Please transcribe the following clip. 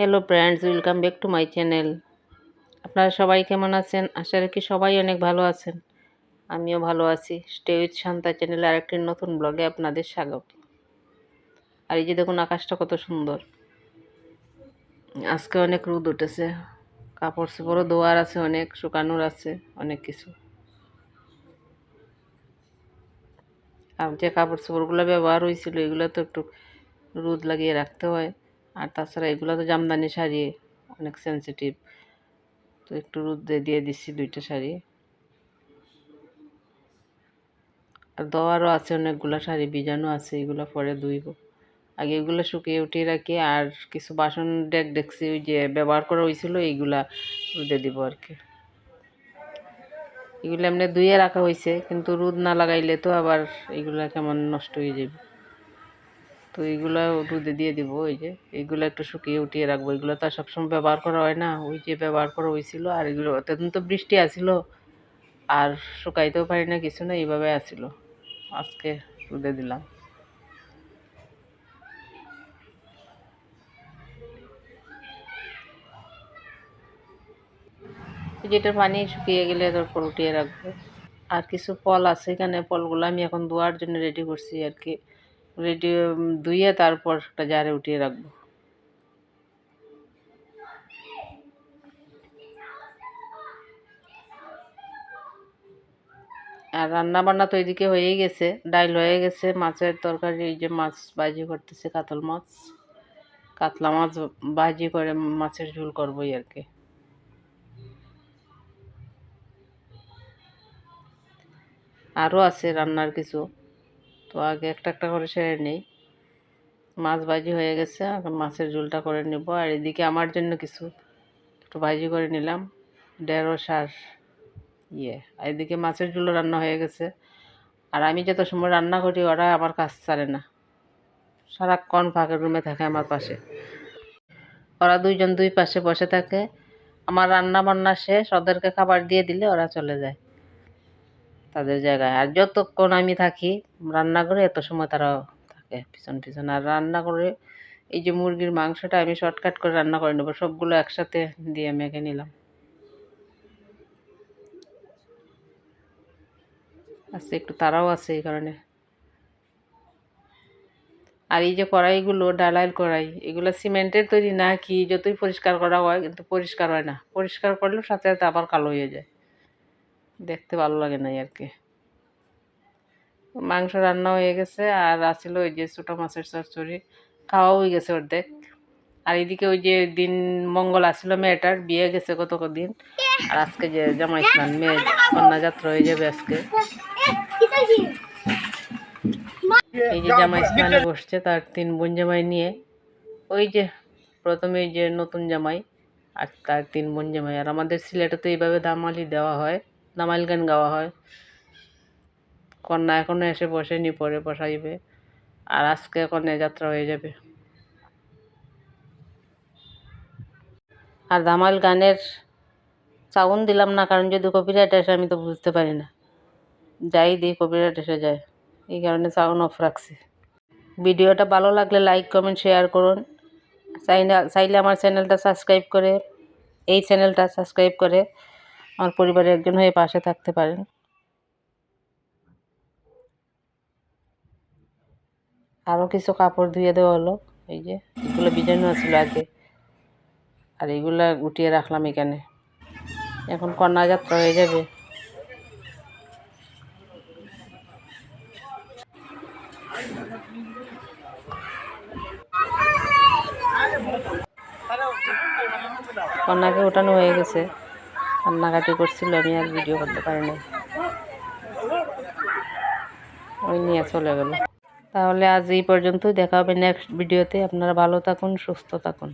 Hello friends welcome back to my channel আপনারা সবাই কেমন আছেন? আশা রাখি সবাই অনেক ভালো আছেন। আমিও ভালো আছি। স্টে উইথ শান্তা চ্যানেলে আরেকটি নতুন ব্লগে আপনাদের স্বাগত। আর এই যে দেখুন আকাশটা কত সুন্দর। আজকে অনেক রোদ উঠেছে। কাপড় চোপড়ও দোয়ার আছে অনেক, শুকানোর আছে অনেক কিছু। আর যে কাপড় চোপড়গুলো ব্যবহার হয়েছিল, এগুলো তো একটু রোদ লাগিয়ে রাখতে হয়। আর তাছাড়া এগুলো তো জামদানি শাড়ি, অনেক সেন্সিটিভ তো একটু রোদে দিয়ে দিচ্ছি দুইটা শাড়ি। আর দেওয়ারও আছে, অনেকগুলো শাড়ি বিজানো আছে, এগুলো পরে ধুইব। আগে এগুলো শুকিয়ে উঠিয়ে রাখি, আর কিছু বাসন ডেক দেখছি ওই যে ব্যবহার করা হয়েছিল এইগুলা রোদে দিব আর কি। এগুলো এমনি ধুয়ে রাখা হয়েছে কিন্তু রোদ না লাগাইলে তো আবার এগুলা কেমন নষ্ট হয়ে যাবে। তো এইগুলো রোদে দিয়ে দিব ওই যে। এইগুলো একটু শুকিয়ে উঠিয়ে রাখব। এগুলো তো আর সবসময় ব্যবহার করা হয় না। ওই যে ব্যবহার করা হয়েছিল, আর এগুলো তখন তো বৃষ্টি আসিল আর শুকাইতেও পারি না, কিছু না, এইভাবে আসিল আজকে রোদে দিলাম। যেটা পানি শুকিয়ে গেলে তারপর উঠিয়ে রাখব। আর কিছু ফল আছে এখানে, ফলগুলো আমি এখন ধোয়ার জন্য রেডি করছি আর কি। রেডি ধুয়ে তারপর একটা জারে উঠিয়ে রাখব। আর রান্না বান্না তো এদিকে হয়েই গেছে, ডাইল হয়ে গেছে, মাছের তরকারি, এই যে মাছ ভাজি করতেছে, কাতল মাছ। কাতলা মাছ ভাজি করে মাছের ঝোল করবোই আর কি। আরও আছে রান্নার কিছু। তো আগে একটা একটা করে সেরে নেই। মাছ ভাজি হয়ে গেছে এখন মাছের ঝোলটা করে নেব। আর এদিকে আমার জন্য কিছু, একটু ভাজি করে নিলাম, ঢেঁড়স আর ইয়ে। আর এদিকে মাছের ঝোলও রান্না হয়ে গেছে। আর আমি যত সময় রান্না করি, ওরা আমার কাজ ছাড়ে না। সারাক্ষণ ফাঁকের রুমে থাকে আমার পাশে। ওরা দুইজন দুই পাশে বসে থাকে। আমার রান্না বান্না শেষ, ওদেরকে খাবার দিয়ে দিলে ওরা চলে যায়। তাদের জায়গায়। আর যতক্ষণ আমি থাকি, রান্না করে এত সময় তারাও থাকে পিছন পিছন। আর রান্না করে এই যে মুরগির মাংসটা আমি শর্টকাট করে রান্না করে নেব, সবগুলো একসাথে দিয়ে মেখে নিলাম। আচ্ছা একটু তারাও আছে এই কারণে। আর এই যে কড়াইগুলো, ডালাইল কড়াই, এগুলো সিমেন্টের তৈরি না কি, যতই পরিষ্কার করা হয়, কিন্তু পরিষ্কার হয় না। পরিষ্কার করলেও সাথে সাথে আবার কালো হয়ে যায়। দেখতে ভালো লাগে না আর কি মাংস রান্না হয়ে গেছে আর আসছিল ওই যে ছোটো মাছের চচ্চড়ি। খাওয়া হয়ে গেছে অর্ধেক। আর এদিকে ওই যে দিন মঙ্গল আসছিল মেয়েটার, বিয়ে গেছে কত দিন আর আজকে যে জামাই স্নান, মেয়ে কন্যা যাত্রা হয়ে যাবে আজকে। এই যে জামাই স্নানে বসছে তার তিন বোন জামাই নিয়ে। ওই যে প্রথমে যে নতুন জামাই আর তার তিন বোন জামাই। আর আমাদের সিলেটে তো এইভাবে দামালি দেওয়া হয়। দামাইল গান গাওয়া হয়। কন্যা এখনও এসে বসেনি, পরে বসাইবে। আর আজকে কন্যা যাত্রা হয়ে যাবে। আর দামাইল গানের সাউন্ড দিলাম না, কারণ যদি কপিরাইট আসে আমি তো বুঝতে পারি না। যাই দিই কপিরাইট এসে যায়। এই কারণে সাউন্ড অফ রাখছি। ভিডিওটা ভালো লাগলে লাইক কমেন্ট শেয়ার করুন। চাইলে আমার চ্যানেলটা সাবস্ক্রাইব করে এই চ্যানেলটা সাবস্ক্রাইব করে আমার পরিবারের একজন হয়ে পাশে থাকতে পারেন। আরও কিছু কাপড় ধুয়ে দেওয়া হলো। এই যে, এগুলো বিজানো আছিল আগে। আর এগুলা গুটিয়ে রাখলাম এখানে। এখন কন্যা যাত্রা হয়ে যাবে। কন্যাকে ওঠানো হয়ে গেছে। কান্নাকাটি করছিল, আমি আর ভিডিও করতে পারিনি। ওই নিয়ে চলে গেল। তাহলে আজ এই পর্যন্ত দেখা হবে নেক্সট ভিডিওতে আপনারা ভালো থাকুন, সুস্থ থাকুন।